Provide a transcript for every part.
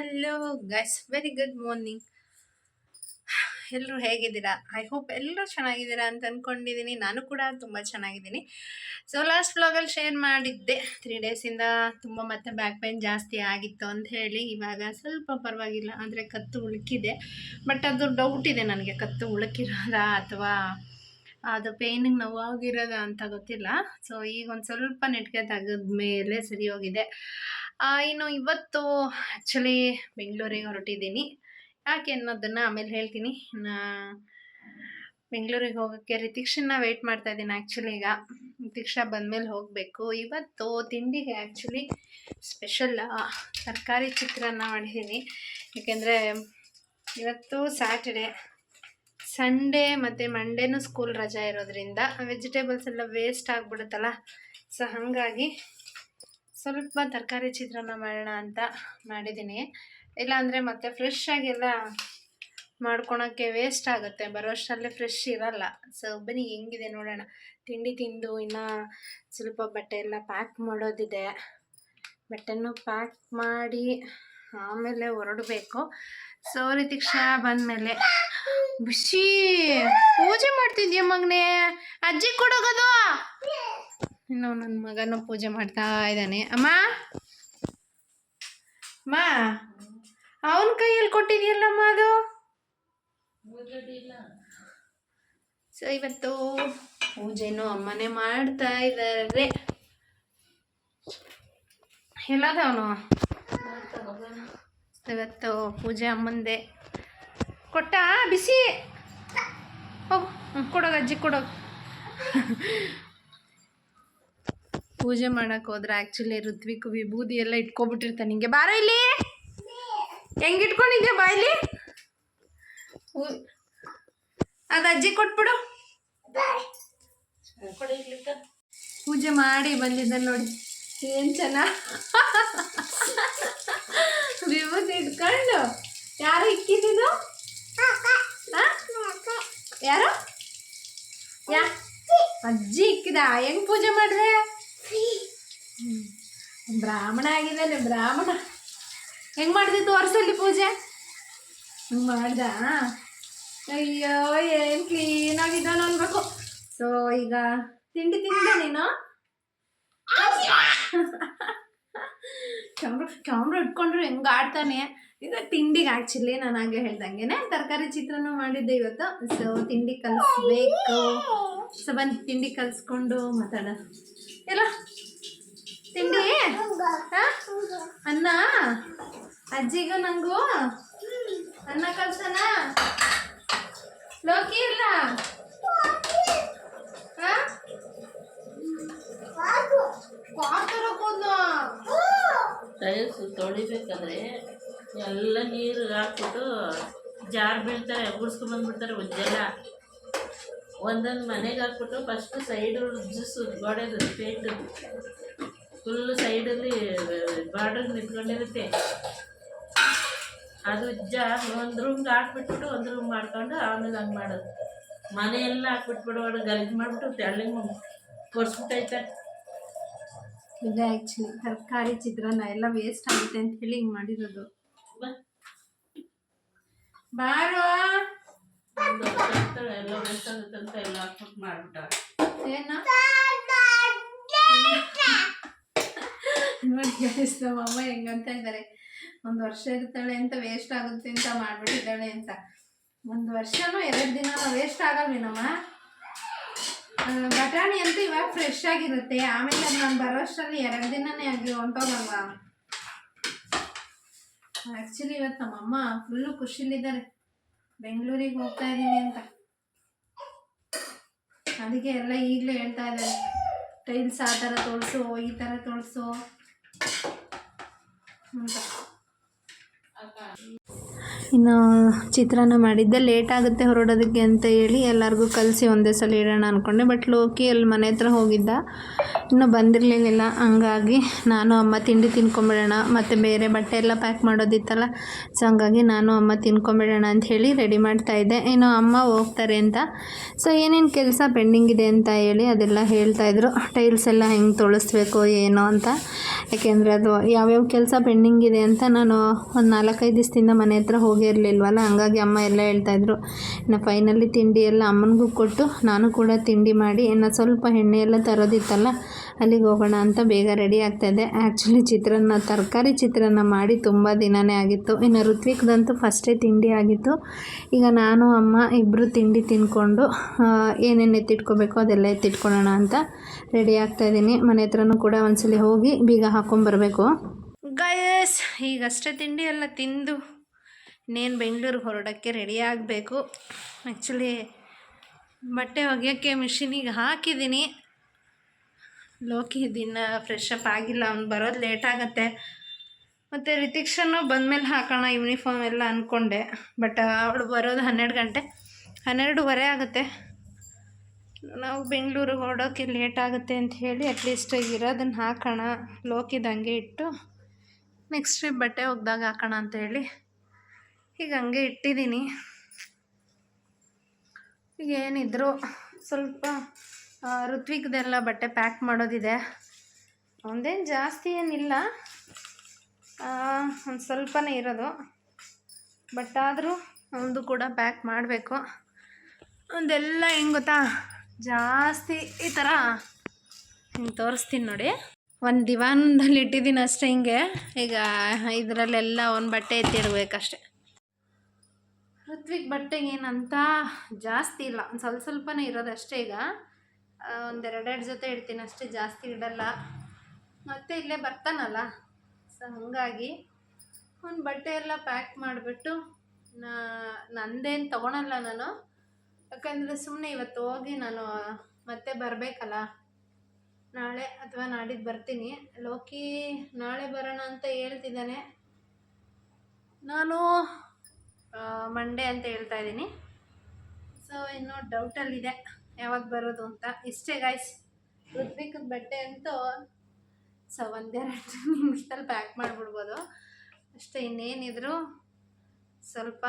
Hello guys very good morning ಎಲ್ಲರೂ ಹೇಗಿದ್ದೀರಾ? I hope ಎಲ್ಲರೂ ಚೆನ್ನಾಗಿದ್ದೀರಾ ಅಂತ ಅಂದ್ಕೊಂಡಿದ್ದೀನಿ ನಾನು ಕೂಡ ತುಂಬ ಚೆನ್ನಾಗಿದ್ದೀನಿ. ಸೊ ಲಾಸ್ಟ್ ಬ್ಲಾಗಲ್ಲಿ ಶೇರ್ ಮಾಡಿದ್ದೆ. ತ್ರೀ ಡೇಸಿಂದ ತುಂಬ ಮತ್ತೆ ಬ್ಯಾಕ್ ಪೇನ್ ಜಾಸ್ತಿ ಆಗಿತ್ತು ಅಂತ ಹೇಳಿ ಇವಾಗ ಸ್ವಲ್ಪ ಪರವಾಗಿಲ್ಲ ಅಂದರೆ ಕತ್ತು ಉಳುಕಿದೆ. ಬಟ್ ಅದು ಡೌಟ್ ಇದೆ ನನಗೆ, ಕತ್ತು ಉಳುಕಿರೋದಾ ಅಥವಾ ಅದು ಪೇನಿಗೆ ನೋವಾಗಿರೋದ ಅಂತ ಗೊತ್ತಿಲ್ಲ. ಸೊ ಈಗ ಒಂದು ಸ್ವಲ್ಪ ನೆಟ್ಗೆ ತೆಗೆದ್ಮೇಲೆ ಸರಿ ಹೋಗಿದೆ. ಇನ್ನು ಇವತ್ತು ಆ್ಯಕ್ಚುಲಿ ಬೆಂಗಳೂರಿಗೆ ಹೊರಟಿದ್ದೀನಿ. ಯಾಕೆ ಅನ್ನೋದನ್ನು ಆಮೇಲೆ ಹೇಳ್ತೀನಿ. ಬೆಂಗಳೂರಿಗೆ ಹೋಗೋಕ್ಕೆ ರಿತಿಕ್ಷನ್ನ ವೆಯ್ಟ್ ಮಾಡ್ತಾ ಇದ್ದೀನಿ ಆ್ಯಕ್ಚುಲಿ ಈಗ. ರಿತಿಕ್ಷಾ ಬಂದಮೇಲೆ ಹೋಗಬೇಕು. ಇವತ್ತು ತಿಂಡಿಗೆ ಆ್ಯಕ್ಚುಲಿ ಸ್ಪೆಷಲ್ ತರಕಾರಿ ಚಿತ್ರಾನ್ನ ಮಾಡಿದ್ದೀನಿ. ಯಾಕೆಂದರೆ ಇವತ್ತು ಸ್ಯಾಟರ್ಡೆ ಸಂಡೇ ಮತ್ತು ಮಂಡೇನೂ ಸ್ಕೂಲ್ ರಜಾ ಇರೋದ್ರಿಂದ ವೆಜಿಟೇಬಲ್ಸ್ ಎಲ್ಲ ವೇಸ್ಟ್ ಆಗಿಬಿಡುತ್ತಲ್ಲ. ಸೊ ಹಾಗಾಗಿ ಸ್ವಲ್ಪ ತರಕಾರಿ ಚಿತ್ರಾನ್ನ ಮಾಡೋಣ ಅಂತ ಮಾಡಿದ್ದೀನಿ. ಇಲ್ಲಾಂದರೆ ಮತ್ತೆ ಫ್ರೆಶ್ ಆಗೆಲ್ಲ ಮಾಡ್ಕೊಳಕ್ಕೆ ವೇಸ್ಟ್ ಆಗುತ್ತೆ. ಬರೋಷ್ಟರಲ್ಲೇ ಫ್ರೆಶ್ ಇರಲ್ಲ. ಸೊ ಬನ್ನಿ, ಹೆಂಗಿದೆ ನೋಡೋಣ. ತಿಂಡಿ ತಿಂದು ಇನ್ನು ಸ್ವಲ್ಪ ಬಟ್ಟೆ ಎಲ್ಲ ಪ್ಯಾಕ್ ಮಾಡೋದಿದೆ. ಬಟ್ಟೆನೂ ಪ್ಯಾಕ್ ಮಾಡಿ ಆಮೇಲೆ ಹೊರಡಬೇಕು. ಸೊ ರೀತಿಕ್ಷ ಬಂದಮೇಲೆ ಬಿಸಿ. ಪೂಜೆ ಮಾಡ್ತಿದ್ಯಾ ಮಗನೇ? ಅಜ್ಜಿ ಕೊಡೋಗದು? ಇನ್ನು ನನ್ನ ಮಗನೂ ಪೂಜೆ ಮಾಡ್ತಾ ಇದ್ದಾನೆ. ಅಮ್ಮ? ಅಮ್ಮ? ಅವನ ಕೈಯಲ್ಲಿ ಕೊಟ್ಟಿದೆಯಲ್ಲಮ್ಮ ಅದು? ಸೊ ಇವತ್ತು ಪೂಜೆನೂ ಅಮ್ಮನೇ ಮಾಡ್ತಾ ಇದ್ದಾರೆ. ಎಲ್ಲದವನು? ಇವತ್ತು ಪೂಜೆ ಅಮ್ಮಂದೆ. ಕೊಟ್ಟ? ಬಿಸಿ? ಹೋಗು ಕೊಡೋಗ ಅಜ್ಜಿ ಕೊಡೋಗ. ಪೂಜೆ ಮಾಡಕ್ ಹೋದ್ರೆ ಆ್ಯಕ್ಚುಲಿ ಋತ್ವಿಕ್ ವಿಭೂದಿ ಎಲ್ಲ ಇಟ್ಕೊಬಿಟ್ಟಿರ್ತಾನೆ. ನಿಂಗೆ ಬಾರ ಇಲ್ಲಿ? ಹೆಂಗ್ ಇಟ್ಕೊಂಡಿದ್ಯಾ ಬಾ ಇಲ್ಲಿ? ಅದು ಅಜ್ಜಿ ಕೊಟ್ಬಿಡು. ಪೂಜೆ ಮಾಡಿ ಬಂದಿದ್ದ ನೋಡಿ. ಏನ್ ಚೆನ್ನ? ವಿಭೂತಿ ಇಟ್ಕೊಂಡು? ಯಾರು ಇಕ್ಕಿದ್ದು? ಯಾರು? ಯಾ? ಅಜ್ಜಿ ಇಕ್ಕಿದ. ಹೆಂಗ್ ಪೂಜೆ ಹ್ಮ್. ಬ್ರಾಹ್ಮಣ ಆಗಿದ್ದಾನೆ, ಬ್ರಾಹ್ಮಣ. ಹೆಂಗ್ ಮಾಡಿದೆ ತೋರ್ಸಲ್ಲಿ ಪೂಜೆ? ಹಿಂಗ್ ಮಾಡ್ದ. ಅಯ್ಯೋ, ಏನ್ ಕ್ಲೀನ್ ಆಗಿದ್ದಾನ ಅನ್ಬೇಕು. ಸೊ, ಈಗ ತಿಂಡಿ ತಿಂದೆ ನೀನು? ಕ್ಯಾಮ್ರ ಕ್ಯಾಮ್ರ ಇಟ್ಕೊಂಡ್ರೆ ಹೆಂಗೆ ಆಡ್ತಾನೆ. ಈಗ ತಿಂಡಿಗೆ ಆ್ಯಕ್ಚುಲಿ ನಾನು ಹಾಗೆ ಹೇಳ್ದಂಗೆನೆ. ತರಕಾರಿ ಚಿತ್ರನ ಮಾಡಿದ್ದೆ ಇವತ್ತು. ಸೊ ತಿಂಡಿ ಕಲಿಸ್ಬೇಕು. ಸೊ ಬಂದು ತಿಂಡಿ ಕಲಿಸ್ಕೊಂಡು ಮಾತಾಡೋಣ. ಎಲ್ಲ ತಿಂಡಿ? ಅನ್ನ? ಅಜ್ಜಿಗೂ ನಂಗೂ? ಅನ್ನ ಕಲ್ಸನ ಲೋಕಿ ಇಲ್ಲ? ಟೈಲ್ಸ್ ತೊಳಿಬೇಕಾದ್ರೆ ಎಲ್ಲ ನೀರು ಹಾಕ್ಬಿಟ್ಟು ಜಾರ್ ಬೀಳ್ತಾರೆ ಉಡ್ಸ್ಕೊಂಬಂದ್ಬಿಡ್ತಾರೆ ಉಜ್ಜೆಲ್ಲ. ಒಂದೊಂದು ಮನೆಗೆ ಹಾಕ್ಬಿಟ್ಟು ಫಸ್ಟ್ ಸೈಡು ಉಜ್ಜಿಸು ಗೋಡೆದು, ಪೇಂಟು. ಫುಲ್ಲು ಸೈಡಲ್ಲಿ ಬಾರ್ಡರ್ ನಿಂತ್ಕೊಂಡಿರುತ್ತೆ ಅದು ಉಜ್ಜ ಒಂದು ರೂಮ್ಗೆ ಹಾಕ್ಬಿಟ್ಬಿಟ್ಟು ಒಂದು ರೂಮ್ ಮಾಡ್ಕೊಂಡು ಆಮೇಲೆ ಹಂಗೆ ಮಾಡೋದು. ಮನೆಯೆಲ್ಲ ಹಾಕ್ಬಿಟ್ಬಿಡು ಹಾಕ್ಬಿಟ್ಬಿಡು ಗಲೀಜು ಮಾಡಿಬಿಟ್ಟು ತೆಳ್ಳಗೆ ಕೊರ್ಸ್ಬಿಟ್ಟೈತೆ ಇದೆ ಆ್ಯಕ್ಚುಲಿ ತರಕಾರಿ ಚಿತ್ರಾನ್ನ ಎಲ್ಲ ವೇಸ್ಟ್ ಆಗುತ್ತೆ ಅಂತ ಹೇಳಿ ಹಿಂಗೆ ಮಾಡಿರೋದು. ಬಾ. ಬಾರೋ. ಎಲ್ಲ ವೇಸ್ಟ್ ಆಗುತ್ತೆ ಅಂತ ಎಲ್ಲ ಹಾಕ್ಬಿಟ್ಟು ಮಾಡಿಬಿಟ್ಟ ಏನು? ನೋಡಿ guys, ನಮ್ಮ ಅಮ್ಮ ಹೆಂಗಂತ ಇದ್ದಾರೆ ಒಂದು ವರ್ಷ ಇರ್ತಾಳೆ ಅಂತ ವೇಸ್ಟ್ ಆಗುತ್ತೆ ಅಂತ ಮಾಡ್ಬಿಟ್ಟಿದ್ದಾಳೆ ಅಂತ. ಒಂದು ವರ್ಷನೂ ಎರಡು ದಿನ ವೇಸ್ಟ್ ಆಗಲ್ವೇನಮ್ಮ? ಬಟಾಣಿ ಅಂತ ಇವಾಗ ಫ್ರೆಶ್ ಆಗಿರುತ್ತೆ. ಆಮೇಲೆ ನಾನು ಬರೋಷ್ಟರಲ್ಲಿ ಎರಡು ದಿನನೇ ಆಗಿ ಹೊಂಟೋಗಲ್ವಾ ಆ್ಯಕ್ಚುಲಿ ಇವತ್ತು ನಮ್ಮಮ್ಮ ಫುಲ್ಲು ಖುಷಿಲಿದ್ದಾರೆ ಬೆಂಗಳೂರಿಗೆ ಹೋಗ್ತಾ ಇದ್ದೀನಿ ಅಂತ. ಅದಕ್ಕೆ ಎಲ್ಲ ಈಗಲೇ ಹೇಳ್ತಾ ಇದ್ದಾರೆ ಟೈಲ್ಸ್ ಆ ಥರ ತೋರಿಸು ಈ ಥರ ತೋರಿಸು ಇನ್ನು ಚಿತ್ರಾನ್ನ ಮಾಡಿದ್ದೆ. ಲೇಟ್ ಆಗುತ್ತೆ ಹೊರಡೋದಕ್ಕೆ ಅಂತ ಹೇಳಿ ಎಲ್ಲರಿಗೂ ಕಲಿಸಿ ಒಂದೇ ಸಲ ಇಡೋಣ ಅಂದ್ಕೊಂಡೆ ಬಟ್ ಲೋಕಿ ಅಲ್ಲಿ ಮನೆ ಹತ್ರ ಹೋಗಿದ್ದ. ಇನ್ನೂ ಬಂದಿರಲಿಲ್ಲ. ಹಂಗಾಗಿ ನಾನು ಅಮ್ಮ ತಿಂಡಿ ತಿನ್ಕೊಂಬಿಡೋಣ, ಮತ್ತು ಬೇರೆ ಬಟ್ಟೆ ಎಲ್ಲ ಪ್ಯಾಕ್ ಮಾಡೋದಿತ್ತಲ್ಲ ಸೊ ಹಂಗಾಗಿ ನಾನು ಅಮ್ಮ ತಿನ್ಕೊಂಬಿಡೋಣ ಅಂತ ಹೇಳಿ ರೆಡಿ ಮಾಡ್ತಾಯಿದ್ದೆ ಇನ್ನು ಅಮ್ಮ ಹೋಗ್ತಾರೆ ಅಂತ. ಸೊ ಏನೇನು ಕೆಲಸ ಪೆಂಡಿಂಗ್ ಇದೆ ಅಂತ ಹೇಳಿ ಅದೆಲ್ಲ ಹೇಳ್ತಾಯಿದ್ರು ಟೈಲ್ಸ್ ಎಲ್ಲ ಹೆಂಗೆ ತೊಳಸ್ಬೇಕು, ಏನೋ ಅಂತ. ಯಾಕೆಂದರೆ ಅದು ಯಾವ್ಯಾವ ಕೆಲಸ ಪೆಂಡಿಂಗ್ ಇದೆ ಅಂತ ನಾನು ಒಂದು ನಾಲ್ಕೈದು ದಿವಸದಿಂದ ಮನೆ ಹತ್ರ ಹೋಗಿರಲಿಲ್ವಲ್ಲ ಹಂಗಾಗಿ ಅಮ್ಮ ಎಲ್ಲ ಹೇಳ್ತಾಯಿದ್ರು ಇನ್ನು ಫೈನಲಿ ತಿಂಡಿ ಎಲ್ಲ ಅಮ್ಮನಿಗೂ ಕೊಟ್ಟು ನಾನು ಕೂಡ ತಿಂಡಿ ಮಾಡಿ, ಇನ್ನು ಸ್ವಲ್ಪ ಎಣ್ಣೆ ಎಲ್ಲ ತರೋದಿತ್ತಲ್ಲ ಅಲ್ಲಿಗೆ ಹೋಗೋಣ ಅಂತ ಬೇಗ ರೆಡಿ ಆಗ್ತಾಯಿದ್ದೆ ಆ್ಯಕ್ಚುಲಿ ಚಿತ್ರಾನ್ನ, ತರಕಾರಿ ಚಿತ್ರಾನ್ನ ಮಾಡಿ ತುಂಬ ದಿನವೇ ಆಗಿತ್ತು. ಇನ್ನು ಋತ್ವಿಕ್ದಂತೂ ಫಸ್ಟೇ ತಿಂಡಿ ಆಗಿತ್ತು. ಈಗ ನಾನು, ಅಮ್ಮ ಇಬ್ಬರು ತಿಂಡಿ ತಿಂದ್ಕೊಂಡು ಏನೇನು ಎತ್ತಿಟ್ಕೋಬೇಕು ಅದೆಲ್ಲ ಎತ್ತಿಟ್ಕೊಳ್ಳೋಣ ಅಂತ ರೆಡಿ ಆಗ್ತಾಯಿದ್ದೀನಿ ಮನೆ ಹತ್ರನೂ ಕೂಡ ಒಂದ್ಸಲಿ ಹೋಗಿ ಬೀಗ ಹಾಕ್ಕೊಂಬರ್ಬೇಕು ಗಯಸ್ ಈಗಷ್ಟೇ ತಿಂಡಿ ಎಲ್ಲ ತಿಂದು ಇನ್ನೇನು ಬೆಂಗಳೂರಿಗೆ ಹೊರಡೋಕ್ಕೆ ರೆಡಿ ಆಗಬೇಕು. ಆ್ಯಕ್ಚುಲಿ ಬಟ್ಟೆ ಒಗೆಯೋಕ್ಕೆ ಮಿಷಿನಿಗೆ ಹಾಕಿದ್ದೀನಿ. ಲೋಕಿ ದಿನ ಫ್ರೆಶ್ ಅಪ್ ಆಗಿಲ್ಲ, ಅವ್ನು ಬರೋದು ಲೇಟ್ ಆಗುತ್ತೆ. ಮತ್ತು ರಿತಿಕ್ಷನ್ನು ಬಂದಮೇಲೆ ಹಾಕೋಣ ಯೂನಿಫಾರ್ಮ್ ಎಲ್ಲ ಅಂದ್ಕೊಂಡೆ ಬಟ್ ಅವಳು ಬರೋದು ಹನ್ನೆರಡು ಗಂಟೆ. ಹನ್ನೆರಡೂವರೆ ಆಗುತ್ತೆ. ನಾವು ಬೆಂಗಳೂರಿಗೆ ಹೊರಡೋಕ್ಕೆ ಲೇಟ್ ಆಗುತ್ತೆ ಅಂತ ಹೇಳಿ ಅಟ್ಲೀಸ್ಟ್ ಇರೋದನ್ನು ಹಾಕೋಣ. ಲೋಕಿದಂಗೆ ಇಟ್ಟು ನೆಕ್ಸ್ಟ್ ಬಟ್ಟೆ ಒಗ್ದಾಗ ಹಾಕೋಣ ಅಂತ ಹೇಳಿ ಈಗ ಹಂಗೆ ಇಟ್ಟಿದ್ದೀನಿ. ಈಗ ಏನಿದ್ರು ಸ್ವಲ್ಪ ಋತ್ವಿಕ್ದೆಲ್ಲ ಬಟ್ಟೆ ಪ್ಯಾಕ್ ಮಾಡೋದಿದೆ. ಒಂದೇನು ಜಾಸ್ತಿ ಏನಿಲ್ಲ. ಒಂದು ಸ್ವಲ್ಪನೇ ಇರೋದು. ಬಟ್ ಆದರೂ ಒಂದು ಕೂಡ ಪ್ಯಾಕ್ ಮಾಡಬೇಕು. ಒಂದೆಲ್ಲ ಹೆಂಗೆ ಗೊತ್ತಾ? ಜಾಸ್ತಿ ಈ ಥರ ಹಿಂಗೆ ತೋರಿಸ್ತೀನಿ ನೋಡಿ. ಒಂದು ದಿವಾನದಲ್ಲಿ ಇಟ್ಟಿದ್ದೀನಿ ಅಷ್ಟೇ ಹಿಂಗೆ. ಈಗ ಇದರಲ್ಲೆಲ್ಲ ಒಂದು ಬಟ್ಟೆ ಎತ್ತಿಡ್ಬೇಕಷ್ಟೆ ಋತ್ವಿಕ್ ಬಟ್ಟೆಗೆ ಏನಂತ ಜಾಸ್ತಿ ಇಲ್ಲ. ಒಂದು ಸ್ವಲ್ಪ ಸ್ವಲ್ಪನೇ ಇರೋದು ಅಷ್ಟೇ ಈಗ. ಒಂದು ಎರಡೆರಡು ಜೊತೆ ಇಡ್ತೀನಿ, ಅಷ್ಟೇ ಜಾಸ್ತಿ ಇಡಲ್ಲ. ಮತ್ತೆ ಇಲ್ಲೇ ಬರ್ತಾನಲ್ಲ, ಸೊ ಹಾಗಾಗಿ ಒಂದು ಬಟ್ಟೆ ಎಲ್ಲ ಪ್ಯಾಕ್ ಮಾಡಿಬಿಟ್ಟು ನಾ, ನಂದೇನು ತೊಗೊಳಲ್ಲ ನಾನು. ಯಾಕಂದರೆ ಸುಮ್ಮನೆ ಇವತ್ತು ಹೋಗಿ ನಾನು ಮತ್ತೆ ಬರಬೇಕಲ್ಲ. ನಾಳೆ ಅಥವಾ ನಾಡಿದ್ದು ಬರ್ತೀನಿ. ಲೋಕಿ ನಾಳೆ ಬರೋಣ ಅಂತ ಹೇಳ್ತಿದ್ದಾನೆ. ನಾನು ಮಂಡೇ ಅಂತ ಹೇಳ್ತಾ ಇದ್ದೀನಿ. ಸೊ ಇನ್ನೂ ಡೌಟಲ್ಲಿದೆ ಯಾವಾಗ ಬರೋದು ಅಂತ. ಇಷ್ಟೇ ಗಾಯ್ಸ್ ಋತ್ವಿಕದ ಬಟ್ಟೆ ಅಂತೂ ಸೊ ಒಂದೆರಡು ನಿಮಿಷದಲ್ಲಿ ಪ್ಯಾಕ್ ಮಾಡಿಬಿಡ್ಬೋದು. ಅಷ್ಟೇ ಇನ್ನೇನಿದ್ರು ಸ್ವಲ್ಪ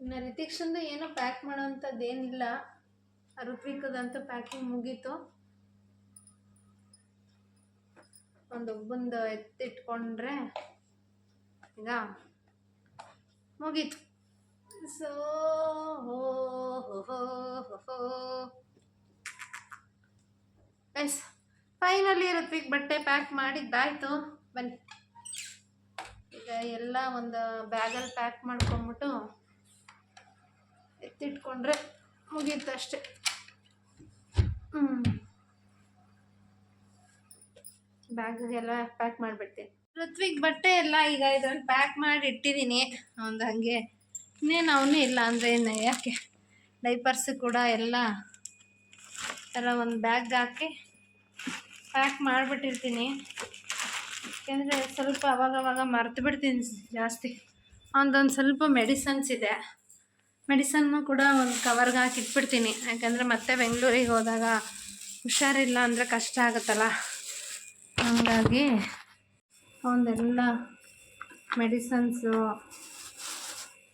ಇನ್ನು ರಿತಿಕ್ಷಂದು ಏನೂ ಪ್ಯಾಕ್ ಮಾಡೋವಂಥದ್ದೇನಿಲ್ಲ ಋತ್ವಿಕದಂತೂ ಪ್ಯಾಕಿಂಗ್ ಮುಗೀತು. ಒಂದು ಒಬ್ಬಂದು ಎತ್ತಿಟ್ಕೊಂಡ್ರೆ ಈಗ ಮುಗೀತು. ಸೊ ಎಸ್ ಫೈನಲಿ ಋತ್ವಿಕ್ ಬಟ್ಟೆ ಪ್ಯಾಕ್ ಮಾಡಿದ್ದಾಯ್ತು. ಬನ್ನಿ. ಈಗ ಎಲ್ಲ ಒಂದು ಬ್ಯಾಗಲ್ಲಿ ಪ್ಯಾಕ್ ಮಾಡ್ಕೊಂಬಿಟ್ಟು ಎತ್ತಿಟ್ಕೊಂಡ್ರೆ ಮುಗೀತು ಅಷ್ಟೆ. ಹ್ಞೂ ಬ್ಯಾಗಿಗೆಲ್ಲ ಪ್ಯಾಕ್ ಮಾಡಿಬಿಡ್ತೀನಿ. ಋತ್ವಿಕ್ ಬಟ್ಟೆ ಎಲ್ಲ ಈಗ ಇದ್ರಲ್ಲಿ ಪ್ಯಾಕ್ ಮಾಡಿ ಇಟ್ಟಿದ್ದೀನಿ ಒಂದು ಹಾಗೆ ಇನ್ನೇನು ಅವನೇ ಇಲ್ಲ ಅಂದರೆ ಏನು ಯಾಕೆ? ಡೈಪರ್ಸ್ ಕೂಡ ಎಲ್ಲ ಥರ ಒಂದು ಬ್ಯಾಗ್ ಹಾಕಿ ಪ್ಯಾಕ್ ಮಾಡಿಬಿಟ್ಟಿರ್ತೀನಿ. ಯಾಕೆಂದರೆ ಸ್ವಲ್ಪ ಅವಾಗವಾಗ ಮರೆತು ಬಿಡ್ತೀನಿ ಜಾಸ್ತಿ. ಅವನದೊಂದು ಸ್ವಲ್ಪ ಮೆಡಿಸನ್ಸ್ ಇದೆ. ಮೆಡಿಸನ್ನು ಕೂಡ ಒಂದು ಕವರ್ಗೆ ಹಾಕಿ ಇಟ್ಬಿಡ್ತೀನಿ. ಯಾಕಂದರೆ ಮತ್ತೆ ಬೆಂಗಳೂರಿಗೆ ಹೋದಾಗ ಹುಷಾರಿಲ್ಲ ಅಂದರೆ ಕಷ್ಟ ಆಗುತ್ತಲ್ಲ. ಹಾಗಾಗಿ ಅವನದೆಲ್ಲ ಮೆಡಿಸನ್ಸು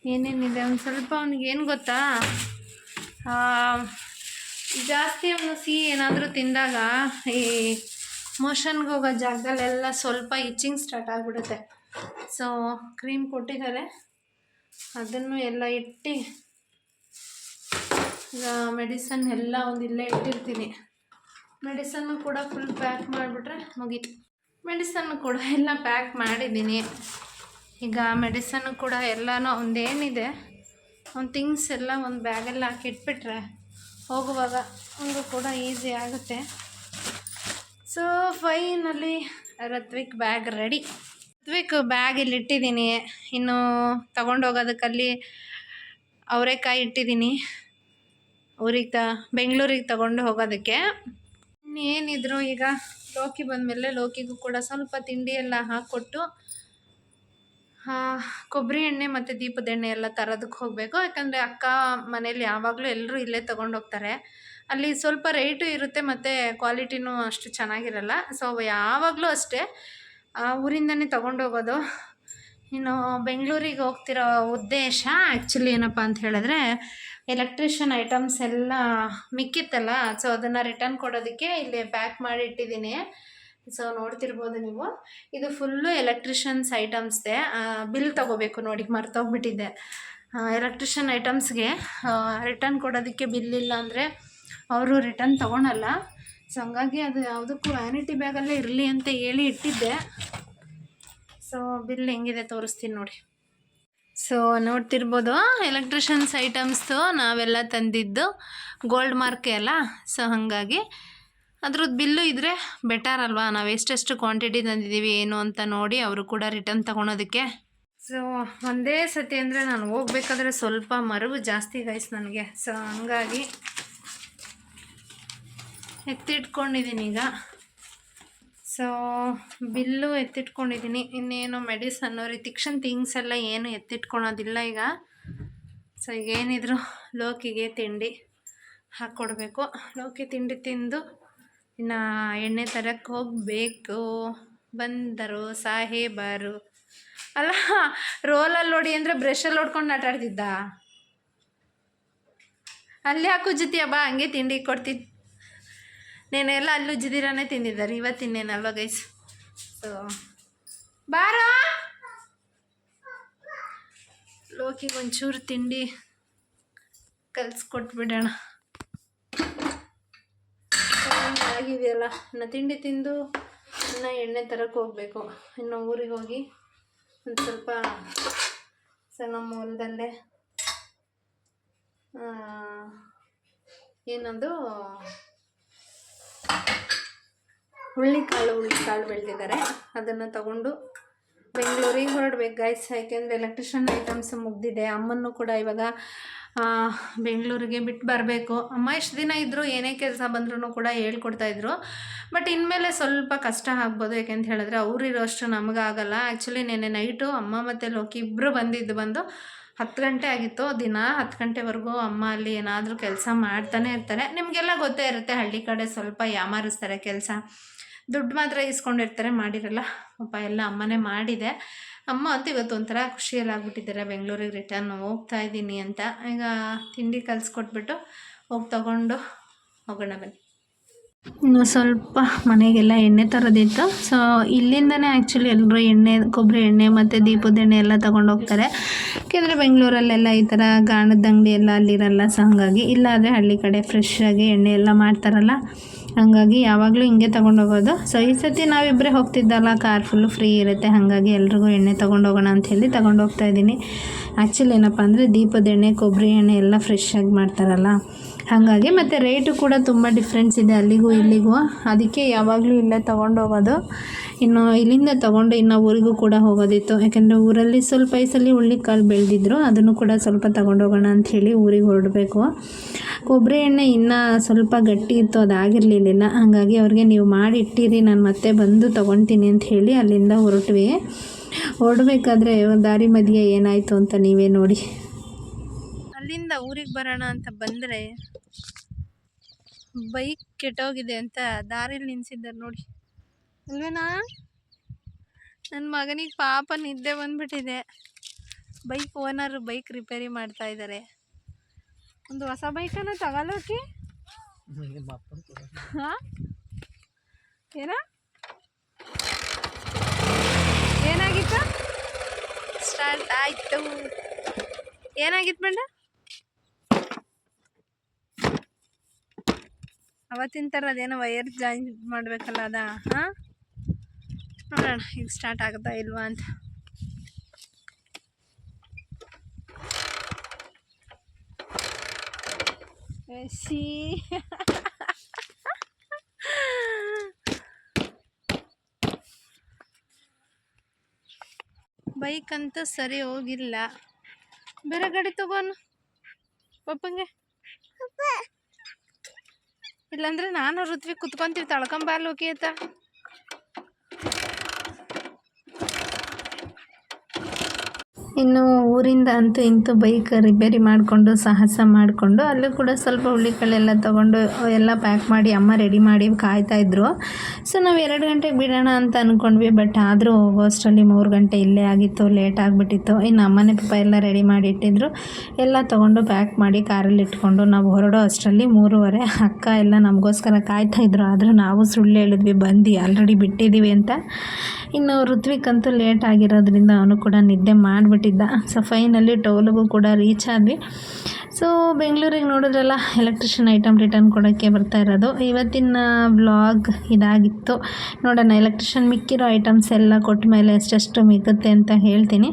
ಏನೇನಿದೆ? ಒಂದು ಸ್ವಲ್ಪ ಅವ್ನಿಗೆ ಏನು ಗೊತ್ತಾ? ಜಾಸ್ತಿ ಅವನು ಸಿಹಿ ಏನಾದರೂ ತಿಂದಾಗ ಈ ಮೋಷನ್ಗೆ ಹೋಗೋ ಜಾಗದಲ್ಲೆಲ್ಲ ಸ್ವಲ್ಪ ಇಚ್ಚಿಂಗ್ ಸ್ಟಾರ್ಟ್ ಆಗಿಬಿಡುತ್ತೆ. ಸೊ ಕ್ರೀಮ್ ಕೊಟ್ಟಿದ್ದಾರೆ. ಅದನ್ನು ಎಲ್ಲ ಇಟ್ಟು ಈಗ ಮೆಡಿಸನ್ ಎಲ್ಲ ಒಂದು ಇಲ್ಲೇ ಇಟ್ಟಿರ್ತೀನಿ. ಮೆಡಿಸನ್ನು ಕೂಡ ಫುಲ್ ಪ್ಯಾಕ್ ಮಾಡಿಬಿಟ್ರೆ ಮುಗೀತು. ಮೆಡಿಸನ್ನು ಕೂಡ ಎಲ್ಲ ಪ್ಯಾಕ್ ಮಾಡಿದ್ದೀನಿ. ಈಗ ಮೆಡಿಸನ್ನು ಕೂಡ ಎಲ್ಲನೂ ಒಂದೇನಿದೆ, ಒಂದು ಥಿಂಗ್ಸ್ ಎಲ್ಲ ಒಂದು ಬ್ಯಾಗಲ್ಲಿ ಹಾಕಿ ಇಟ್ಬಿಟ್ರೆ ಹೋಗುವಾಗ ಒಂದು ಕೂಡ ಈಸಿ ಆಗುತ್ತೆ. So finally Ratvik bag ready Ratvik bag ಇಲ್ಲಿ ಇಟ್ಟಿದ್ದೀನಿ. ಇನ್ನು ತಗೊಂಡೋಗೋದಕ್ಕಲ್ಲಿ ಅವರೆಕಾಯಿ ಇಟ್ಟಿದ್ದೀನಿ. ಊರಿಗೆ ತ, ಬೆಂಗಳೂರಿಗೆ ತಗೊಂಡು ಹೋಗೋದಕ್ಕೆ. ಇನ್ನೇನಿದ್ರು ಈಗ ಲೋಕಿ ಬಂದಮೇಲೆ ಲೋಕಿಗೂ ಕೂಡ ಸ್ವಲ್ಪ ತಿಂಡಿ ಎಲ್ಲ ಹಾಕ್ಕೊಟ್ಟು ಕೊಬ್ಬರಿ ಎಣ್ಣೆ ಮತ್ತು ದೀಪದ ಎಣ್ಣೆ ಎಲ್ಲ ತರೋದಕ್ಕೆ ಹೋಗಬೇಕು. ಯಾಕಂದರೆ ಅಕ್ಕ ಮನೇಲಿ ಯಾವಾಗಲೂ ಎಲ್ಲರೂ ಇಲ್ಲೇ ತೊಗೊಂಡೋಗ್ತಾರೆ ಅಲ್ಲಿ ಸ್ವಲ್ಪ ರೇಟು ಇರುತ್ತೆ ಮತ್ತು ಕ್ವಾಲಿಟಿನೂ ಅಷ್ಟು ಚೆನ್ನಾಗಿರಲ್ಲ. ಸೊ ಯಾವಾಗಲೂ ಅಷ್ಟೇ ಊರಿಂದನೇ ತೊಗೊಂಡೋಗೋದು ಇನ್ನು ಬೆಂಗಳೂರಿಗೆ ಹೋಗ್ತಿರೋ ಉದ್ದೇಶ ಆ್ಯಕ್ಚುಲಿ ಏನಪ್ಪ ಅಂತ ಹೇಳಿದ್ರೆ ಎಲೆಕ್ಟ್ರಿಷಿಯನ್ ಐಟಮ್ಸ್ ಎಲ್ಲ ಮಿಕ್ಕಿತ್ತಲ್ಲ ಸೊ ಅದನ್ನು ರಿಟರ್ನ್ ಕೊಡೋದಕ್ಕೆ ಇಲ್ಲಿ ಪ್ಯಾಕ್ ಮಾಡಿ ಇಟ್ಟಿದ್ದೀನಿ ಸೊ ನೋಡ್ತಿರ್ಬೋದು ನೀವು. ಇದು ಫುಲ್ಲು ಎಲೆಕ್ಟ್ರಿಷಿಯನ್ಸ್ ಐಟಮ್ಸ್ದೆ ಬಿಲ್ ತೊಗೋಬೇಕು ನೋಡಿ ಮರ್ತೋಗ್ಬಿಟ್ಟಿದ್ದೆ ಎಲೆಕ್ಟ್ರಿಷಿಯನ್ ಐಟಮ್ಸ್ಗೆ ರಿಟರ್ನ್ ಕೊಡೋದಕ್ಕೆ ಬಿಲ್ ಇಲ್ಲ ಅಂದರೆ ಅವರು ರಿಟರ್ನ್ ತೊಗೊಳಲ್ಲ. ಸೊ ಹಂಗಾಗಿ ಅದು ಯಾವುದಕ್ಕೂ ವ್ಯಾನಿಟಿ ಬ್ಯಾಗಲ್ಲೇ ಇರಲಿ ಅಂತ ಹೇಳಿ ಇಟ್ಟಿದ್ದೆ. ಸೊ ಬಿಲ್ ಹೆಂಗಿದೆ ತೋರಿಸ್ತೀನಿ ನೋಡಿ. ಸೊ ನೋಡ್ತಿರ್ಬೋದು ಎಲೆಕ್ಟ್ರಿಷನ್ಸ್ ಐಟಮ್ಸ್ದು ನಾವೆಲ್ಲ ತಂದಿದ್ದು ಗೋಲ್ಡ್ ಮಾರ್ಕೆ ಅಲ್ಲ? ಸೊ ಹಾಗಾಗಿ ಅದ್ರದ್ದು ಬಿಲ್ಲು ಇದ್ದರೆ ಬೆಟರ್ ಅಲ್ವಾ? ನಾವು ಎಷ್ಟೆಷ್ಟು ಕ್ವಾಂಟಿಟಿ ತಂದಿದ್ದೀವಿ, ಏನು ಅಂತ ನೋಡಿ ಅವರು ಕೂಡ ರಿಟರ್ನ್ ತಗೊಳೋದಕ್ಕೆ. ಸೊ ಒಂದೇ ಸತಿ ಅಂದರೆ ನಾನು ಹೋಗ್ಬೇಕಾದ್ರೆ ಸ್ವಲ್ಪ ಮರವು ಜಾಸ್ತಿ ಗೈಸ್ ನನಗೆ. ಸೊ ಹಂಗಾಗಿ ಎತ್ತಿಟ್ಕೊಂಡಿದ್ದೀನಿ ಈಗ. ಸೊ ಬಿಲ್ಲು ಎತ್ತಿಟ್ಕೊಂಡಿದ್ದೀನಿ ಇನ್ನೇನು ಮೆಡಿಸನ್ನು ರಿತಿಕ್ಷನ್ ಥಿಂಗ್ಸ್ ಎಲ್ಲ ಏನು ಎತ್ತಿಟ್ಕೊಳೋದಿಲ್ಲ ಈಗ. ಸೊ ಈಗ ಏನಿದ್ರು ಲೋಕಿಗೆ ತಿಂಡಿ ಹಾಕ್ಕೊಡ್ಬೇಕು ಲೋಕಿ ತಿಂಡಿ ತಿಂದು ಇನ್ನು ಎಣ್ಣೆ ತರಕ್ಕೆ ಹೋಗಬೇಕು. ಬಂದರು, ಸಾಹೇಬರು. ಅಲ್ಲ, ರೋಲಲ್ಲಿ ನೋಡಿ ಅಂದರೆ ಬ್ರಷಲ್ಲಿ ಹೊಡ್ಕೊಂಡು ಆಟಾಡ್ತಿದ್ದ ಅಲ್ಲಿ ಉಜ್ಜುತ್ತೀಯ? ಬಾ, ಹಂಗೆ ತಿಂಡಿ ಕೊಡ್ತೀನಿ ನೆನೆಲ್ಲ ಅಲ್ಲಿ ಉಜ್ಜಿದಿರಾನೇ ತಿಂದಿದ್ದಾರೆ. ಇವತ್ತು ತಿನ್ನೇನಲ್ವ ಗೈಸ್ ಸೊ ಬಾರ? ಲೋಕಿಗೆ ಒಂಚೂರು ತಿಂಡಿ ಕಲಿಸ್ಕೊಟ್ಬಿಡೋಣ. ಆಗಿದೆಯಲ್ಲ, ಇನ್ನು ತಿಂಡಿ ತಿಂದು ಇನ್ನು ಎಣ್ಣೆ ತರಕ್ಕೆ ಹೋಗಬೇಕು. ಇನ್ನು ಊರಿಗೆ ಹೋಗಿ ಒಂದು ಸ್ವಲ್ಪ ಸೊ ನಮ್ಮ ಹೊಲದಲ್ಲೇ ಏನದು ಹುಳ್ಳಿಕಾಳು ಹುಳ್ಳಿಕಾಳು ಬೆಳೆದಿದ್ದಾರೆ. ಅದನ್ನು ತಗೊಂಡು ಬೆಂಗಳೂರಿಗೆ ಹೊರಡ್ಬೇಕು ಗೈಸ್ ಯಾಕೆಂದರೆ ಎಲೆಕ್ಟ್ರಿಷನ್ ಐಟಮ್ಸ್ ಮುಗ್ದಿದೆ. ಅಮ್ಮನ್ನು ಕೂಡ ಇವಾಗ ಬೆಂಗಳೂರಿಗೆ ಬಿಟ್ಟು ಬರಬೇಕು. ಅಮ್ಮ ಎಷ್ಟು ದಿನ ಇದ್ದರೂ ಏನೇ ಕೆಲಸ ಬಂದ್ರೂ ಕೂಡ ಹೇಳ್ಕೊಡ್ತಾಯಿದ್ರು ಬಟ್ ಇನ್ಮೇಲೆ ಸ್ವಲ್ಪ ಕಷ್ಟ ಆಗ್ಬೋದು. ಯಾಕೆಂತ ಹೇಳಿದ್ರೆ ಅವರಿರೋಷ್ಟು ನಮಗಾಗಲ್ಲ ಆ್ಯಕ್ಚುಲಿ ನೆನ್ನೆ ನೈಟು ಅಮ್ಮ ಮತ್ತು ಲೋಕಿ ಇಬ್ಬರು ಬಂದಿದ್ದು ಬಂದು ಹತ್ತು ಗಂಟೆ ಆಗಿತ್ತು. ದಿನ ಹತ್ತು ಗಂಟೆವರೆಗೂ ಅಮ್ಮ ಅಲ್ಲಿ ಏನಾದರೂ ಕೆಲಸ ಮಾಡ್ತಾನೆ ಇರ್ತಾರೆ. ನಿಮಗೆಲ್ಲ ಗೊತ್ತೇ ಇರುತ್ತೆ ಹಳ್ಳಿ ಕಡೆ ಸ್ವಲ್ಪ ಯಾಮಾರಿಸ್ತಾರೆ ಕೆಲಸ. ದುಡ್ಡು ಮಾತ್ರ ಇಸ್ಕೊಂಡಿರ್ತಾರೆ ಮಾಡಿರಲ್ಲ. ಪಾಪ ಎಲ್ಲ ಅಮ್ಮನೇ ಮಾಡಿದೆ. ಅಮ್ಮ ಅಂತ ಇವತ್ತು ಒಂಥರ ಖುಷಿಯಲ್ಲಿ ಆಗ್ಬಿಟ್ಟಿದ್ದಾರೆ. ಬೆಂಗಳೂರಿಗೆ ರಿಟರ್ನ್ ಹೋಗ್ತಾ ಇದ್ದೀನಿ ಅಂತ. ಈಗ ತಿಂಡಿ ಕಲಿಸ್ಕೊಟ್ಬಿಟ್ಟು ಹೋಗಿ ತಗೊಂಡು ಹೋಗೋಣ ಬನ್ನಿ. ಇನ್ನು ಸ್ವಲ್ಪ ಮನೆಗೆಲ್ಲ ಎಣ್ಣೆ ತರೋದಿತ್ತು. ಸೊ ಇಲ್ಲಿಂದನೇ ಆ್ಯಕ್ಚುಲಿ ಎಲ್ಲರೂ ಎಣ್ಣೆ, ಕೊಬ್ಬರಿ ಎಣ್ಣೆ ಮತ್ತು ದೀಪದ ಎಣ್ಣೆ ಎಲ್ಲ ತೊಗೊಂಡು ಹೋಗ್ತಾರೆ. ಯಾಕೆಂದರೆ ಬೆಂಗಳೂರಲ್ಲೆಲ್ಲ ಈ ಥರ ಗಾಣದ ಅಂಗಡಿ ಎಲ್ಲ ಅಲ್ಲಿರಲ್ಲ ಸೊ ಹಾಗಾಗಿ. ಇಲ್ಲಾದರೆ ಹಳ್ಳಿ ಕಡೆ ಫ್ರೆಶ್ ಆಗಿ ಎಣ್ಣೆ ಎಲ್ಲ ಮಾಡ್ತಾರಲ್ಲ. ಹಾಗಾಗಿ ಯಾವಾಗಲೂ ಹಿಂಗೆ ತೊಗೊಂಡೋಗೋದು. ಸೊ ಈ ಸತಿ ನಾವಿಬ್ಬರೇ ಹೋಗ್ತಿದ್ದಲ್ಲ ಕಾರ್ ಫುಲ್ಲು ಫ್ರೀ ಇರುತ್ತೆ. ಹಾಗಾಗಿ ಎಲ್ರಿಗೂ ಎಣ್ಣೆ ತೊಗೊಂಡೋಗೋಣ ಅಂತ ಹೇಳಿ ತೊಗೊಂಡು ಹೋಗ್ತಾ ಇದ್ದೀನಿ. ಆ್ಯಕ್ಚುಲಿ ಏನಪ್ಪ ಅಂದರೆ ದೀಪದ ಎಣ್ಣೆ, ಕೊಬ್ಬರಿ ಎಣ್ಣೆ ಎಲ್ಲ ಫ್ರೆಶ್ ಆಗಿ ಮಾಡ್ತಾರಲ್ಲ. ಹಾಗಾಗಿ ಮತ್ತು ರೇಟು ಕೂಡ ತುಂಬ ಡಿಫ್ರೆನ್ಸ್ ಇದೆ ಅಲ್ಲಿಗೂ ಇಲ್ಲಿಗೂ. ಅದಕ್ಕೆ ಯಾವಾಗಲೂ ಇಲ್ಲೇ ತೊಗೊಂಡೋಗೋದು. ಇನ್ನು ಇಲ್ಲಿಂದ ತೊಗೊಂಡು ಇನ್ನು ಊರಿಗೂ ಕೂಡ ಹೋಗೋದಿತ್ತು. ಯಾಕೆಂದರೆ ಊರಲ್ಲಿ ಸ್ವಲ್ಪ ವಯಸ್ಸಲ್ಲಿ ಹುಳ್ಳಿಕಾಳು ಬೆಳೆದಿದ್ರು, ಅದನ್ನು ಕೂಡ ಸ್ವಲ್ಪ ತಗೊಂಡೋಗೋಣ ಅಂಥೇಳಿ ಊರಿಗೆ ಹೊರಡಬೇಕು. ಕೊಬ್ಬರಿ ಎಣ್ಣೆ ಇನ್ನೂ ಸ್ವಲ್ಪ ಗಟ್ಟಿ ಇತ್ತು ಅದಾಗಿರಲಿಲ್ಲ ಹಾಗಾಗಿ ಅವ್ರಿಗೆ ನೀವು ಮಾಡಿ ಇಟ್ಟಿರಿ, ನಾನು ಮತ್ತೆ ಬಂದು ತೊಗೊಳ್ತೀನಿ ಅಂತ ಹೇಳಿ ಅಲ್ಲಿಂದ ಹೊರಟ್ವಿ. ಹೊರಡಬೇಕಾದ್ರೆ ದಾರಿ ಮಧ್ಯೆ ಏನಾಯಿತು ಅಂತ ನೀವೇ ನೋಡಿ. ಅಲ್ಲಿಂದ ಊರಿಗೆ ಬರೋಣ ಅಂತ ಬಂದರೆ ಬೈಕ್ ಕೆಟ್ಟೋಗಿದೆ ಅಂತ ದಾರಿಲಿ ನಿಲ್ಸಿದ್ದಾರೆ ನೋಡಿ. ಅಲ್ವೇನಾ? ನನ್ನ ಮಗನಿಗೆ ಪಾಪ ನಿದ್ದೆ ಬಂದ್ಬಿಟ್ಟಿದೆ. ಬೈಕ್ ಓನರ್ ಬೈಕ್ ರಿಪೇರಿ ಮಾಡ್ತಾ ಇದ್ದಾರೆ. ಒಂದು ಹೊಸ ಬೈಕನ್ನು ತಗೊಳ್ಳೋಕೆ ಹಾಂ? ಏನ? ಏನಾಗಿತ್ತು? ಸ್ಟಾರ್ಟ್ ಆಯಿತು. ಏನಾಗಿತ್ತು ಬೇಡ ಅವತ್ತಿನ ಥರ ಅದೇನೋ ವೈರ್ ಜಾಯಿನ್ ಮಾಡಬೇಕಲ್ಲ ಅದ? ಹಾಂ? ನೋಡೋಣ ಈಗ ಸ್ಟಾರ್ಟ್ ಆಗುತ್ತಾ ಇಲ್ವಾ ಅಂತ. ಸಿ. ಬೈಕ್ ಅಂತೂ ಸರಿ ಹೋಗಿಲ್ಲ. ಬೇರೆ ಗಾಡಿ ತಗೋನು, ಪಪ್ಪಂಗೆ? ಇಲ್ಲಾಂದ್ರೆ ನಾನು ಋತ್ವಿಕ್ ಕುತ್ಕೊಂತೀವಿ ತಳ್ಕೊಂಬಾರ್ಲು ಹೋಗಿ ಇನ್ನು ಊರಿಂದ ಅಂತೂ ಇಂತೂ ಬೈಕ್ ರಿಪೇರಿ ಮಾಡಿಕೊಂಡು, ಸಾಹಸ ಮಾಡಿಕೊಂಡು, ಅಲ್ಲೂ ಕೂಡ ಸ್ವಲ್ಪ ಹುಳಿಗಳೆಲ್ಲ ತೊಗೊಂಡು ಎಲ್ಲ ಪ್ಯಾಕ್ ಮಾಡಿ ಅಮ್ಮ ರೆಡಿ ಮಾಡಿ ಕಾಯ್ತಾ ಇದ್ರು. ಸೊ ನಾವು ಎರಡು ಗಂಟೆಗೆ ಬಿಡೋಣ ಅಂತ ಅಂದ್ಕೊಂಡ್ವಿ ಬಟ್ ಆದರೂ ಹೋಗೋಷ್ಟರಲ್ಲಿ ಮೂರು ಗಂಟೆ ಇಲ್ಲೇ ಆಗಿತ್ತು ಲೇಟ್ ಆಗಿಬಿಟ್ಟಿತ್ತು. ಇನ್ನು ಅಮ್ಮನೇ ಪಪ್ಪ ಎಲ್ಲ ರೆಡಿ ಮಾಡಿ ಇಟ್ಟಿದ್ರು. ಎಲ್ಲ ತೊಗೊಂಡು ಪ್ಯಾಕ್ ಮಾಡಿ ಕಾರಲ್ಲಿ ಇಟ್ಕೊಂಡು, ನಾವು ಹೊರಡೋ ಅಷ್ಟರಲ್ಲಿ ಮೂರುವರೆ ಅಕ್ಕ ಎಲ್ಲ ನಮಗೋಸ್ಕರ ಕಾಯ್ತಾ ಇದ್ರು. ಆದರೂ ನಾವು ಸುಳ್ಳು ಹೇಳಿದ್ವಿ ಬಂದು ಆಲ್ರೆಡಿ ಬಿಟ್ಟಿದ್ದೀವಿ ಅಂತ. ಇನ್ನು ಋತ್ವಿಕ್ ಅಂತೂ ಲೇಟ್ ಆಗಿರೋದ್ರಿಂದ ಅವನು ಕೂಡ ನಿದ್ದೆ ಮಾಡಿಬಿಟ್ಟಿದ್ದ ಸೊ ಫೈನಲ್ಲಿ ಟೋಲ್ಗೂ ಕೂಡ ರೀಚ್ ಆದ್ವಿ. ಸೊ ಬೆಂಗಳೂರಿಗೆ ನೋಡಿದ್ರಲ್ಲ ಎಲೆಕ್ಟ್ರಿಷಿಯನ್ ಐಟಮ್ ರಿಟರ್ನ್ ಕೊಡೋಕ್ಕೆ ಬರ್ತಾ ಇರೋದು. ಇವತ್ತಿನ ವ್ಲಾಗ್ ಇದಾಗಿತ್ತು. ನೋಡೋಣ ಎಲೆಕ್ಟ್ರಿಷಿಯನ್ ಮಿಕ್ಕಿರೋ ಐಟಮ್ಸ್ ಎಲ್ಲ ಕೊಟ್ಟ ಮೇಲೆ ಎಷ್ಟೆಷ್ಟು ಮಿಗುತ್ತೆ ಅಂತ ಹೇಳ್ತೀನಿ.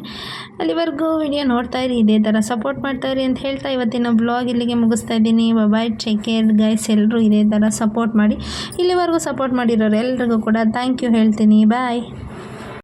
ಅಲ್ಲಿವರೆಗೂ ವಿಡಿಯೋ ನೋಡ್ತಾ ಇರಿ, ಇದೇ ಥರ ಸಪೋರ್ಟ್ ಮಾಡ್ತಾ ಇರಿ ಅಂತ ಹೇಳ್ತಾ ಇವತ್ತಿನ ಬ್ಲಾಗ್ ಇಲ್ಲಿಗೆ ಮುಗಿಸ್ತಾ ಇದ್ದೀನಿ. ಬಾಯ್ ಟೇಕ್ ಕೇರ್ ಗೈಸ್ ಎಲ್ಲರೂ ಇದೇ ಥರ ಸಪೋರ್ಟ್ ಮಾಡಿ. ಇಲ್ಲಿವರೆಗೂ ಸಪೋರ್ಟ್ ಮಾಡಿರೋರು ಎಲ್ರಿಗೂ ಕೂಡ ಥ್ಯಾಂಕ್ ಯು ಹೇಳ್ತೀನಿ. ಬಾಯ್